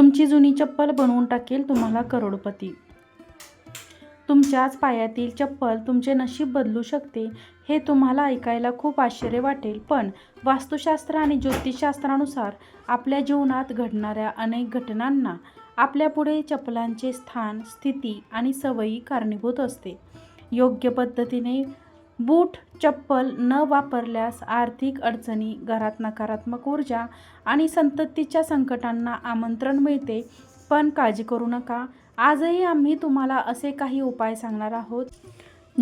तुमची जुनी चप्पल बनवून टाकेल तुम्हाला करोडपती. तुमच्याच पायातील चप्पल तुमचे नशीब बदलू शकते हे तुम्हाला ऐकायला खूप आश्चर्य वाटेल. पण वास्तुशास्त्र आणि ज्योतिषशास्त्रानुसार आपल्या जीवनात घडणाऱ्या अनेक घटनांना आपल्यापुढे चप्पलांचे स्थान स्थिती आणि सवयी कारणीभूत असते. योग्य पद्धतीने बूट चप्पल न वापरल्यास आर्थिक अडचणी घरात नकारात्मक ऊर्जा आणि संततीच्या संकटांना आमंत्रण मिळते. पण काळजी करू नका. आजही आम्ही तुम्हाला असे काही उपाय सांगणार आहोत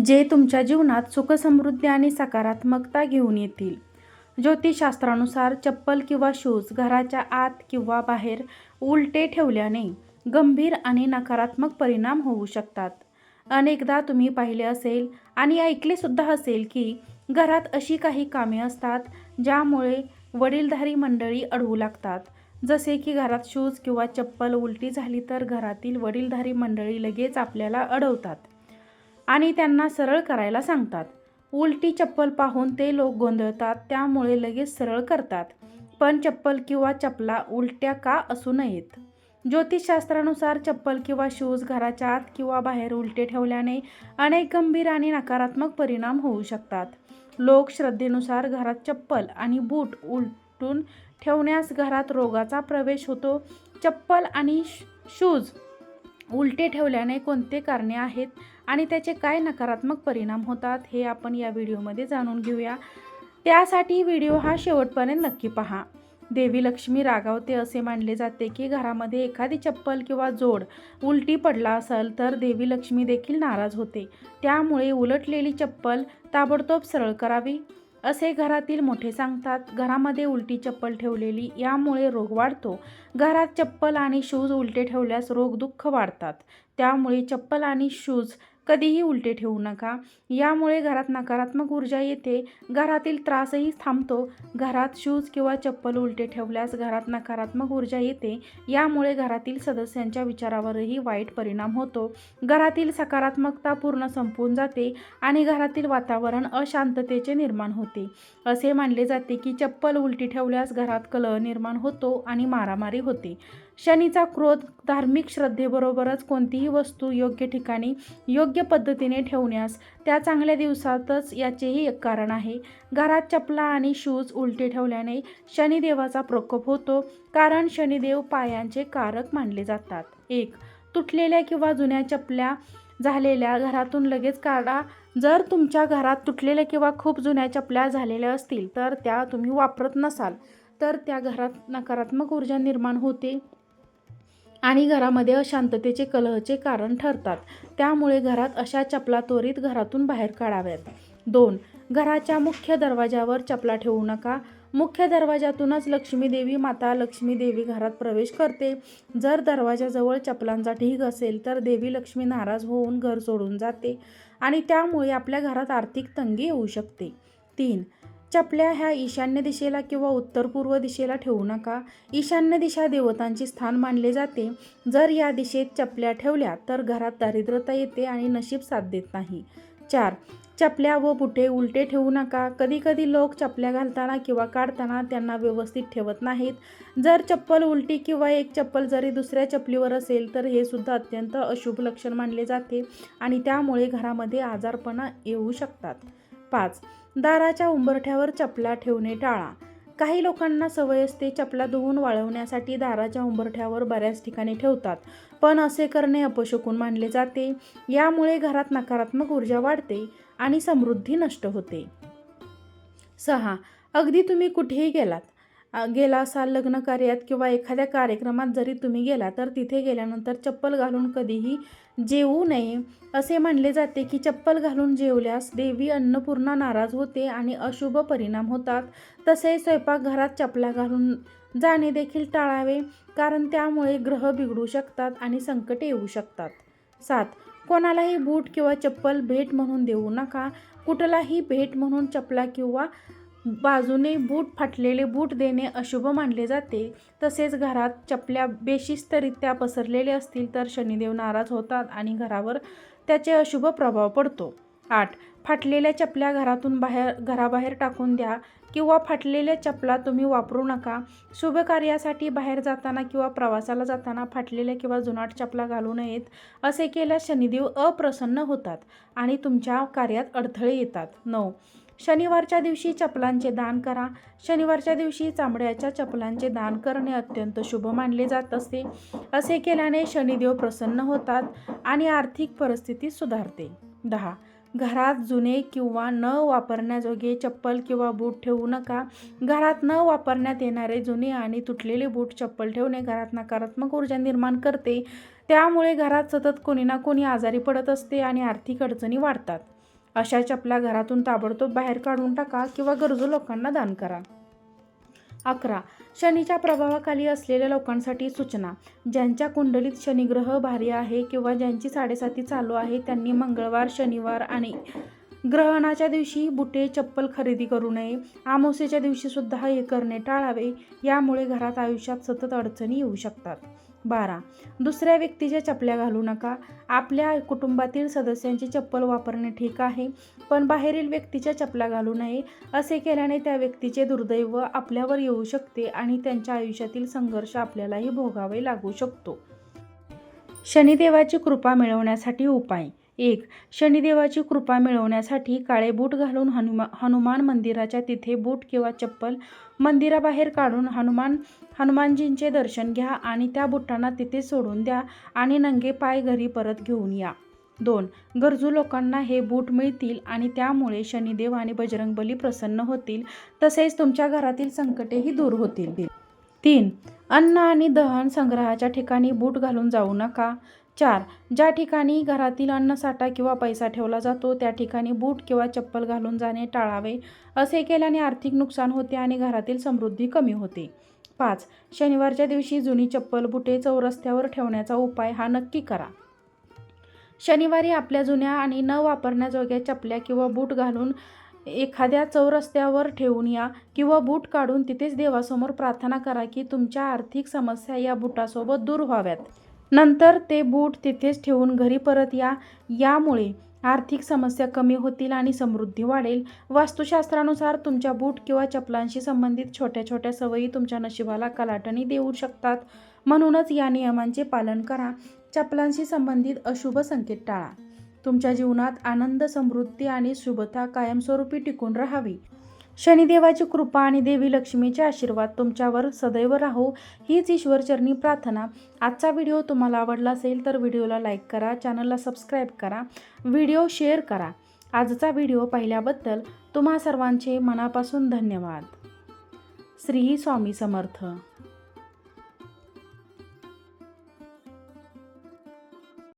जे तुमच्या जीवनात सुखसमृद्धी आणि सकारात्मकता घेऊन येतील. ज्योतिषशास्त्रानुसार चप्पल किंवा शूज घराच्या आत किंवा बाहेर उलटे ठेवल्याने गंभीर आणि नकारात्मक परिणाम होऊ शकतात. अनेकदा तुम्ही पाहिले असेल आणि ऐकले सुद्धा असेल की घरात अशी काही कामे असतात ज्यामुळे वडीलधारी मंडळी अडवू लागतात. जसे की घरात शूज किंवा चप्पल उलटी झाली तर घरातील वडीलधारी मंडळी लगेच आपल्याला अडवतात आणि त्यांना सरळ करायला सांगतात. उलटी चप्पल पाहून ते लोक गोंधळतात त्यामुळे लगेच सरळ करतात. पण चप्पल किंवा चपला उलट्या का असू नयेत? ज्योतिषशास्त्रानुसार चप्पल किंवा शूज घराच्या आत किंवा बाहेर उलटे ठेवल्याने अनेक गंभीर आणि नकारात्मक परिणाम होऊ शकतात. लोक श्रद्धेनुसार घरात चप्पल आणि बूट उलटून ठेवण्यास घरात रोगाचा प्रवेश होतो. चप्पल आणि शूज उलटे ठेवल्याने कोणते कारणे आहेत आणि त्याचे काय नकारात्मक परिणाम होतात हे आपण या व्हिडिओमध्ये जाणून घेऊया. त्यासाठी व्हिडिओ हा शेवटपर्यंत नक्की पहा. देवी लक्ष्मी रागावते असे मानले जाते की घरामध्ये एखादी चप्पल किंवा जोड उलटी पडला असेल तर देवी लक्ष्मी देखील नाराज होते. त्यामुळे उलटलेली चप्पल ताबडतोब सरळ करावी. असे घरातील मोठे सांगतात घरामध्ये उलटी चप्पल ठेवलेली यामुळे रोग वाढतो. घरात चप्पल आणि शूज उलटे ठेवल्यास रोग दुःख वाढतात. त्यामुळे चप्पल आणि शूज कधीही उलटे ठेवू नका. यामुळे घरात नकारात्मक ऊर्जा येते. घरातील त्रासही थांबतो. घरात शूज किंवा चप्पल उलटे ठेवल्यास घरात नकारात्मक ऊर्जा येते. यामुळे घरातील सदस्यांच्या विचारावरही वाईट परिणाम होतो. घरातील सकारात्मकता पूर्ण संपून जाते आणि घरातील वातावरण अशांततेचे निर्माण होते. असे मानले जाते की चप्पल उलटी ठेवल्यास घरात कलह निर्माण होतो आणि मारामारी होते. शनीचा क्रोध धार्मिक श्रद्धेबरोबरच कोणतीही वस्तू योग्य ठिकाणी योग्य पद्धतीने ठेवण्यास त्या चांगल्या दिवसातच याचेही एक कारण आहे. घरात चपला आणि शूज उलटे ठेवल्याने शनिदेवाचा प्रकोप होतो कारण शनिदेव पायांचे कारक मानले जातात. एक तुटलेल्या किंवा जुन्या चपल्या झालेल्या घरातून लगेच काढा. जर तुमच्या घरात तुटलेल्या किंवा खूप जुन्या चपल्या झालेल्या असतील तर त्या तुम्ही वापरत नसाल तर त्या घरात नकारात्मक ऊर्जा निर्माण होते. आणि घरामध्ये अशांततेचे कलहचे कारण ठरतात. त्यामुळे घरात अशा चपला त्वरित घरातून बाहेर काढाव्यात. दोन घराच्या मुख्य दरवाजावर चपला ठेवू नका. मुख्य दरवाजातूनच लक्ष्मी देवी माता लक्ष्मी देवी घरात प्रवेश करते. जर दरवाजाजवळ चपलांचा ढीग असेल तर देवी लक्ष्मी नाराज होऊन घर सोडून जाते आणि त्यामुळे आपल्या घरात आर्थिक तंगी येऊ शकते. तीन चपल्या ह्या ईशान्य दिशेला किंवा उत्तर पूर्व दिशेला ठेवू नका. ईशान्य दिशा देवतांचे स्थान मानले जाते. जर या दिशेत चपल्या ठेवल्या तर घरात दारिद्रता येते आणि नशीब साथ देत नाही. चार चपल्या व बुटे उलटे ठेवू नका. कधीकधी लोक चपल्या घालताना किंवा काढताना त्यांना व्यवस्थित ठेवत नाहीत. जर चप्पल उलटी किंवा एक चप्पल जरी दुसऱ्या चपलीवर असेल तर हे सुद्धा अत्यंत अशुभ लक्षण मानले जाते आणि त्यामुळे घरामध्ये आजारपणा येऊ शकतात. पाच. दाराच्या उंबरठ्यावर चपला ठेवणे टाळा. काही लोकांना सवय असते चपला धुवून वाळवण्यासाठी दाराच्या उंबरठ्यावर बऱ्याच ठिकाणी ठेवतात पण असे करणे अपशकून मानले जाते. यामुळे घरात नकारात्मक ऊर्जा वाढते आणि समृद्धी नष्ट होते. सहा. अगदी तुम्ही कुठेही गेलात गेला असाल लग्न कार्यात किंवा एखाद्या कार्यक्रमात जरी तुम्ही गेला तर तिथे गेल्यानंतर चप्पल घालून कधीही जेवू नये. असे मानले जाते की चप्पल घालून जेवल्यास देवी अन्नपूर्णा नाराज होते आणि अशुभ परिणाम होतात. तसे स्वयंपाकघरात चपला घालून जाणे देखील टाळावे कारण त्यामुळे ग्रह बिघडू शकतात आणि संकटे येऊ शकतात. सात. कोणालाही बूट किंवा चप्पल भेट म्हणून देऊ नका. कुठलाही भेट म्हणून चपला किंवा बाजूने बूट फाटलेले बूट देणे अशुभ मानले जाते. तसेच घरात चपल्या बेशिस्तरित्या पसरलेले असतील तर शनिदेव नाराज होतात आणि घरावर त्याचे अशुभ प्रभाव पडतो. आठ. फाटलेल्या चपल्या घरातून बाहेर घराबाहेर टाकून द्या किंवा फाटलेल्या चपला तुम्ही वापरू नका. शुभ कार्यासाठी बाहेर जाताना किंवा प्रवासाला जाताना फाटलेल्या किंवा जुनाट चपला घालू नयेत असे केल्यास शनिदेव अप्रसन्न होतात आणि तुमच्या कार्यात अडथळे येतात. नऊ. शनिवारच्या दिवशी चपलांचे दान करा. शनिवारच्या दिवशी चामड्याच्या चपलांचे दान करणे अत्यंत शुभ मानले जात असते. असे केल्याने शनिदेव प्रसन्न होतात आणि आर्थिक परिस्थिती सुधारते. दहा. घरात जुने किंवा न वापरण्याजोगे चप्पल किंवा बूट ठेवू नका. घरात न वापरण्यात येणारे जुने आणि तुटलेले बूट चप्पल ठेवणे घरात नकारात्मक ऊर्जा निर्माण करते. त्यामुळे घरात सतत कोणी ना कोणी आजारी पडत असते आणि आर्थिक अडचणी वाढतात. अशा चपला घरातून ताबडतोब बाहेर काढून टाका किंवा गरजू लोकांना दान करा. अकरा. शनीच्या प्रभावाखाली असलेल्या लोकांसाठी सूचना. ज्यांच्या कुंडलीत शनिग्रह भारी आहे किंवा ज्यांची साडेसाती चालू आहे त्यांनी मंगळवार शनिवार आणि ग्रहणाच्या दिवशी बुटे चप्पल खरेदी करू नये. अमावस्येच्या दिवशीसुद्धा हे करणे टाळावे. यामुळे घरात आयुष्यात सतत अडचणी येऊ शकतात. बारा. दुसऱ्या व्यक्तीच्या चपल्या घालू नका. आपल्या कुटुंबातील सदस्यांची चप्पल वापरणे ठीक आहे पण बाहेरील व्यक्तीच्या चपला घालू नये. असे केल्याने त्या व्यक्तीचे दुर्दैव आपल्यावर येऊ शकते आणि त्यांच्या आयुष्यातील संघर्ष आपल्यालाही भोगावे लागू शकतो. शनिदेवाची कृपा मिळवण्यासाठी उपाय. एक शनिदेवाची कृपा मिळवण्यासाठी काळे बूट घालून हनुमा हनुमान मंदिराच्या तिथे बूट किंवा चप्पल मंदिराबाहेर काढून हनुमान हनुमानजींचे दर्शन घ्या आणि त्या बुटांना तिथे सोडून द्या आणि नंगे पाय घरी परत घेऊन या. दोन गरजू लोकांना हे बूट मिळतील आणि त्यामुळे शनिदेव आणि बजरंगबली प्रसन्न होतील तसेच तुमच्या घरातील संकटेही दूर होतील. तीन अन्न आणि दहन संग्रहाच्या ठिकाणी बूट घालून जाऊ नका. चार ज्या ठिकाणी घरातील अन्नसाठा किंवा पैसा ठेवला जातो त्या ठिकाणी बूट किंवा चप्पल घालून जाणे टाळावे. असे केल्याने आर्थिक नुकसान होते आणि घरातील समृद्धी कमी होते. पाच शनिवारच्या दिवशी जुनी चप्पल बुटे चौरस्त्यावर ठेवण्याचा उपाय हा नक्की करा. शनिवारी आपल्या जुन्या आणि न वापरण्याजोग्या चपल्या किंवा बूट घालून एखाद्या चौरस्त्यावर ठेवून या किंवा बूट काढून तिथेच देवासमोर प्रार्थना करा की तुमच्या आर्थिक समस्या या बुटासोबत दूर व्हाव्यात. नंतर ते बूट तिथेच ठेवून घरी परत या. यामुळे आर्थिक समस्या कमी होतील आणि समृद्धी वाढेल. वास्तुशास्त्रानुसार तुमच्या बूट किंवा चपलांशी संबंधित छोट्या छोट्या सवयी तुमच्या नशिबाला कलाटणी देऊ शकतात. म्हणूनच या नियमांचे पालन करा. चपलांशी संबंधित अशुभ संकेत टाळा. तुमच्या जीवनात आनंद समृद्धी आणि शुभता कायमस्वरूपी टिकून राहावी. शनिदेवाची कृपा आणि देवी लक्ष्मीचे आशीर्वाद तुमच्यावर सदैव राहो. हीच ईश्वरचरणी प्रार्थना. आजचा व्हिडिओ तुम्हाला आवडला असेल तर व्हिडिओला लाईक करा चॅनलला सबस्क्राईब करा व्हिडिओ शेअर करा. आजचा व्हिडिओ पाहिल्याबद्दल तुम्हा सर्वांचे मनापासून धन्यवाद. श्री स्वामी समर्थ.